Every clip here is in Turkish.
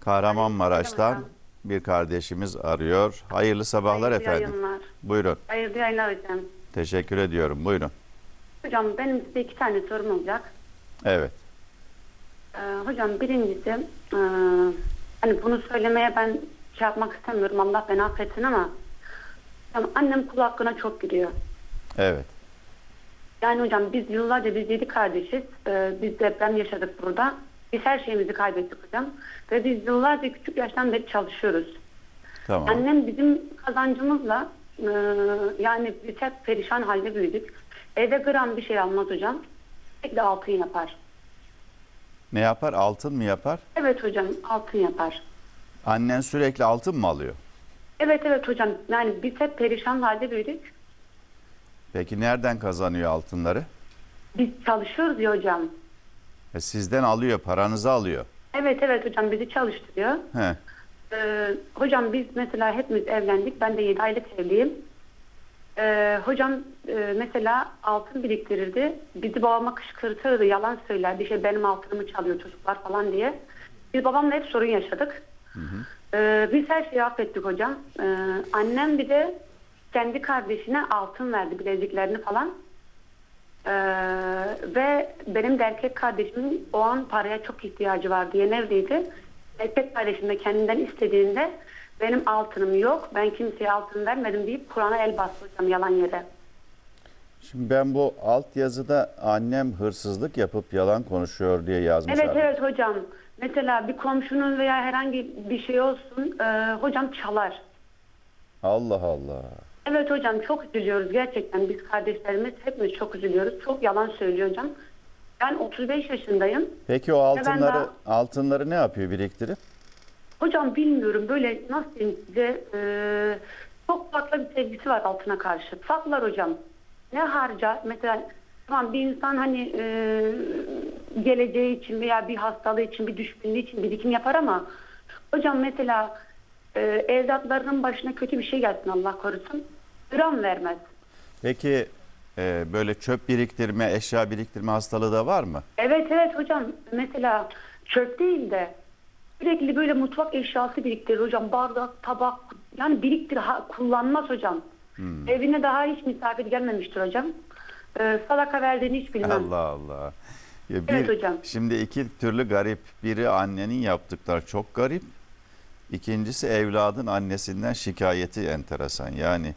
Kahramanmaraş'tan bir kardeşimiz arıyor. Hayırlı sabahlar Hayırlı efendim. yayınlar. Buyurun. Hayırlı yayınlar hocam. Teşekkür ediyorum. Buyurun. Hocam benim size iki tane sorum olacak. Evet. Ee, hocam birincisi e, hani bunu söylemeye ben şey yapmak istemiyorum Allah beni affetsin ama hocam, annem kul hakkına çok giriyor. Evet. Yani hocam biz yıllarca biz yedi kardeşiz. Ee, biz deprem yaşadık burada. Biz her şeyimizi kaybettik hocam. Ve biz yıllarca küçük yaştan beri çalışıyoruz. Tamam. Annem bizim kazancımızla e, yani biz hep perişan halde büyüdük. Eve gram bir şey almaz hocam. Sürekli altın yapar. Ne yapar? Altın mı yapar? Evet hocam altın yapar. Annen sürekli altın mı alıyor? Evet evet hocam yani biz hep perişan halde büyüdük. Peki nereden kazanıyor altınları? Biz çalışıyoruz ya hocam. E, sizden alıyor, paranızı alıyor. Evet evet hocam bizi çalıştırıyor. He. Ee, hocam biz mesela hepimiz evlendik. Ben de 7 aylık evliyim. Ee, hocam e, mesela altın biriktirirdi. Bizi babama kışkırtırdı, yalan söylerdi. İşte benim altınımı çalıyor çocuklar falan diye. Biz babamla hep sorun yaşadık. Ee, biz her şeyi affettik hocam. Ee, annem bir de kendi kardeşine altın verdi bileziklerini falan. Ee, ve benim de erkek kardeşimin o an paraya çok ihtiyacı vardı. Yeni evliydi. Erkek kardeşim de kendinden istediğinde benim altınım yok. Ben kimseye altın vermedim deyip Kur'an'a el bastı hocam yalan yere. Şimdi ben bu alt yazıda annem hırsızlık yapıp yalan konuşuyor diye yazmış. Evet abi. evet hocam. Mesela bir komşunun veya herhangi bir şey olsun e, hocam çalar. Allah Allah. Evet hocam çok üzülüyoruz gerçekten. Biz kardeşlerimiz hepimiz çok üzülüyoruz. Çok yalan söylüyor hocam. Ben 35 yaşındayım. Peki o altınları daha- altınları ne yapıyor biriktirip? Hocam bilmiyorum böyle nasıl diyeyim size e, çok farklı bir sevgisi var altına karşı. Saklar hocam. Ne harcar? Mesela tamam bir insan hani e, geleceği için veya bir hastalığı için bir düşkünlüğü için birikim yapar ama hocam mesela e, evlatlarının başına kötü bir şey gelsin Allah korusun. Gram vermez. Peki e, böyle çöp biriktirme, eşya biriktirme hastalığı da var mı? Evet evet hocam mesela çöp değil de sürekli böyle mutfak eşyası biriktirir hocam bardak tabak yani biriktir ha- kullanmaz hocam. Evine daha hiç misafir gelmemiştir hocam. Ee, sadaka verdiğini hiç bilmem. Allah Allah. Ya Evet hocam. Şimdi iki türlü garip. Biri annenin yaptıkları çok garip. İkincisi evladın annesinden şikayeti enteresan. Yani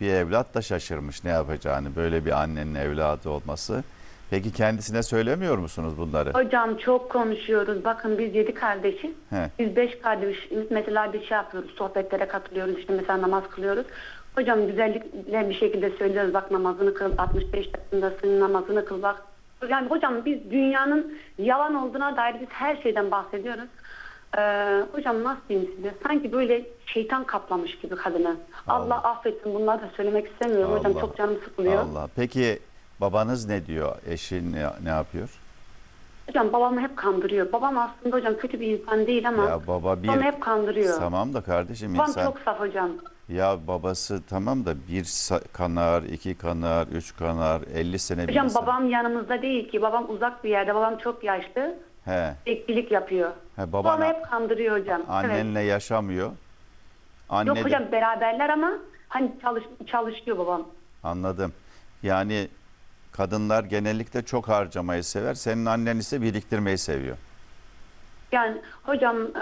bir evlat da şaşırmış ne yapacağını. Böyle bir annenin evladı olması. Peki kendisine söylemiyor musunuz bunları? Hocam çok konuşuyoruz. Bakın biz yedi kardeşiz. He. Biz beş kardeş mesela bir şey yapıyoruz. Sohbetlere katılıyoruz. işte mesela namaz kılıyoruz. Hocam güzellikle bir şekilde söylüyoruz. Bak namazını kıl. 65 yaşındasın namazını kıl bak. Yani hocam biz dünyanın yalan olduğuna dair biz her şeyden bahsediyoruz. Ee, hocam nasıl diyeyim size? Sanki böyle şeytan kaplamış gibi kadını. Allah, affetsin bunları da söylemek istemiyorum. hocam Allah. çok canım sıkılıyor. Allah. Peki babanız ne diyor? Eşin ne, ne yapıyor? Hocam babamı hep kandırıyor. Babam aslında hocam kötü bir insan değil ama Ya baba bir babamı hep kandırıyor. Tamam da kardeşim Babam insan çok saf hocam. ya babası tamam da bir kanar, iki kanar, üç kanar, 50 sene bir Hocam insan. babam yanımızda değil ki. Babam uzak bir yerde. Babam çok yaşlı. He. Bekçilik yapıyor. He, Babam baban hep kandırıyor hocam. Evet. annenle yaşamıyor. Anne Yok de- hocam beraberler ama hani çalış, çalışıyor babam. anladım. Yani kadınlar genellikle çok harcamayı sever. Senin annen ise biriktirmeyi seviyor. Yani hocam e,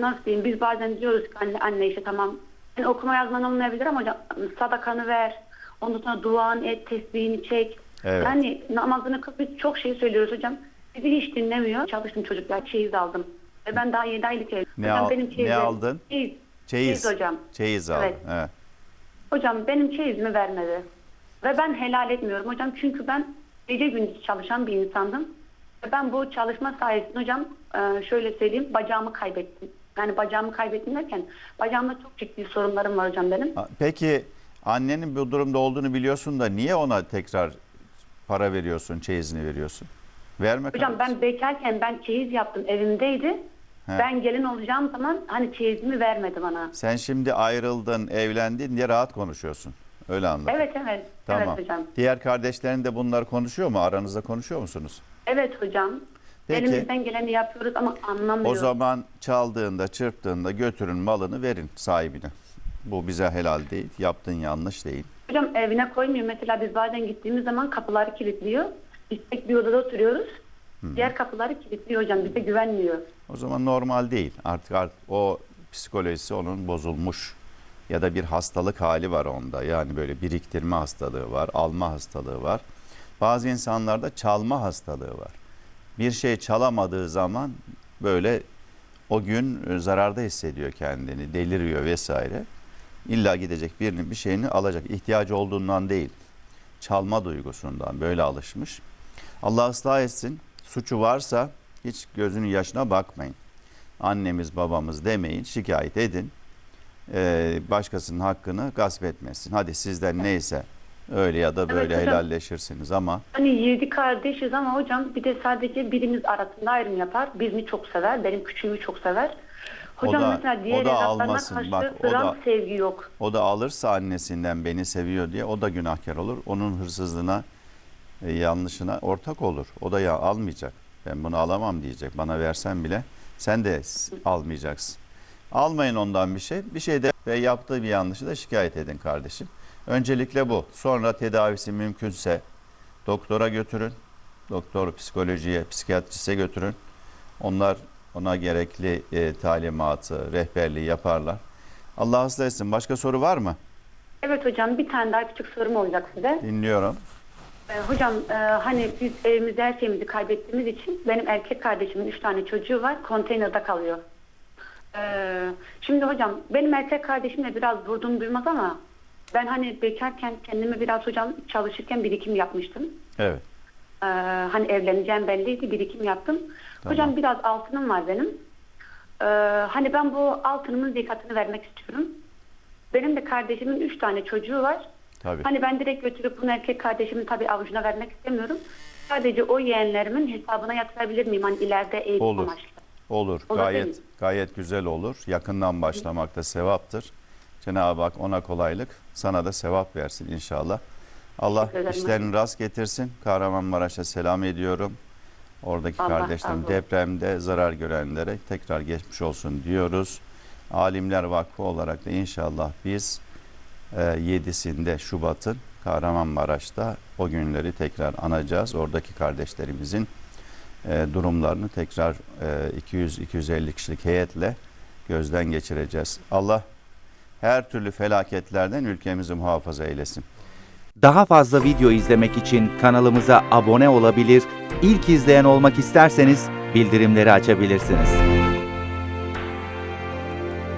nasıl diyeyim biz bazen diyoruz ki anne, anne işte tamam yani okuma yazman olmayabilir ama hocam sadakanı ver. Ondan sonra duan et, tesbihini çek. Evet. Yani namazını kıl. Biz çok şey söylüyoruz hocam. Bizi hiç dinlemiyor. Çalıştım çocuklar. Çeyiz aldım. Ben daha 7 aylık evliyim. Ne al- benim ne çeyizim- aldın? Çeyiz. Çeyiz. Çeyiz hocam. Çeyiz aldın. Evet. He. Hocam benim çeyizimi vermedi. Ve ben helal etmiyorum hocam. Çünkü ben gece gündüz çalışan bir insandım. Ve ben bu çalışma sayesinde hocam e, şöyle söyleyeyim bacağımı kaybettim. Yani bacağımı kaybettim derken bacağımda çok ciddi sorunlarım var hocam benim. Ha, Peki annenin bu durumda olduğunu biliyorsun da niye ona tekrar para veriyorsun, çeyizini veriyorsun? Verme Hocam kardeşim. ben bekarken ben çeyiz yaptım evimdeydi. He. Ben gelin olacağım zaman hani çeyizimi vermedi bana. Sen şimdi ayrıldın, evlendin diye rahat konuşuyorsun. Öyle anladım. Evet evet. Tamam. Evet hocam. Diğer kardeşlerin de bunlar konuşuyor mu? Aranızda konuşuyor musunuz? Evet hocam. Peki. Elimizden geleni yapıyoruz ama anlamıyor. O zaman çaldığında, çırptığında götürün malını verin sahibine. Bu bize helal değil. Yaptığın yanlış değil. Hocam evine koymuyor. Mesela biz bazen gittiğimiz zaman kapıları kilitliyor. Biz tek bir odada oturuyoruz. Diğer kapıları kilitliyor hocam. Bize güvenmiyor. O zaman normal değil. Artık, artık o psikolojisi onun bozulmuş. Ya da bir hastalık hali var onda. Yani böyle biriktirme hastalığı var, alma hastalığı var. Bazı insanlarda çalma hastalığı var. Bir şey çalamadığı zaman böyle o gün e, zararda hissediyor kendini, deliriyor vesaire. İlla gidecek birinin bir şeyini alacak. İhtiyacı olduğundan değil. Çalma duygusundan böyle alışmış. Allah ıslah etsin. Suçu varsa hiç gözünün yaşına bakmayın. Annemiz babamız demeyin, şikayet edin. Ee, başkasının hakkını gasp etmesin. Hadi sizden neyse öyle ya da böyle hocam. helalleşirsiniz ama Hani yedi kardeşiz ama hocam bir de sadece birimiz arasında ayrım yapar. Birini çok sever. Benim küçüğümü çok sever. Hocam da- mesela diğer o da almasın. karşı Bak, o da- sevgi yok. o da alırsa annesinden beni seviyor diye o da günahkar olur. Onun hırsızlığına, yanlışına ortak olur. O da ya almayacak. Ben bunu alamam diyecek. Bana versen bile sen de almayacaksın. Almayın ondan bir şey. Bir şey de ve yaptığı bir yanlışı da şikayet edin kardeşim. Öncelikle bu. Sonra tedavisi mümkünse doktora götürün. Doktor psikolojiye, psikiyatrise götürün. Onlar ona gerekli e, talimatı, rehberliği yaparlar. Allah ıslah etsin. Başka soru var mı? Evet hocam bir tane daha küçük sorum olacak size. Dinliyorum. Ee, hocam e, hani biz evimizde her şeyimizi kaybettiğimiz için benim erkek kardeşimin üç tane çocuğu var konteynerde kalıyor. Ee, şimdi hocam benim erkek kardeşimle biraz vurdum duymaz ama ben hani bekarken kendime biraz hocam çalışırken birikim yapmıştım. Evet. Ee, hani evleneceğim belliydi birikim yaptım. Tamam. Hocam biraz altınım var benim. Ee, hani ben bu altınımın zekatını vermek istiyorum. Benim de kardeşimin üç tane çocuğu var. Tabii. Hani ben direkt götürüp bunu erkek kardeşimin tabii avucuna vermek istemiyorum. Sadece o yeğenlerimin hesabına yatırabilir miyim? Hani ileride eğitim Olur. amaçlı. Olur. Olur gayet değil gayet güzel olur. Yakından başlamak da sevaptır. Cenab-ı Hak ona kolaylık, sana da sevap versin inşallah. Allah işlerini rast getirsin. Kahramanmaraş'a selam ediyorum. Oradaki Allah kardeşlerim olsun. depremde zarar görenlere tekrar geçmiş olsun diyoruz. Alimler Vakfı olarak da inşallah biz 7'sinde Şubat'ın Kahramanmaraş'ta o günleri tekrar anacağız. Oradaki kardeşlerimizin e, durumlarını tekrar e, 200-250 kişilik heyetle gözden geçireceğiz. Allah her türlü felaketlerden ülkemizi muhafaza eylesin. Daha fazla video izlemek için kanalımıza abone olabilir, ilk izleyen olmak isterseniz bildirimleri açabilirsiniz.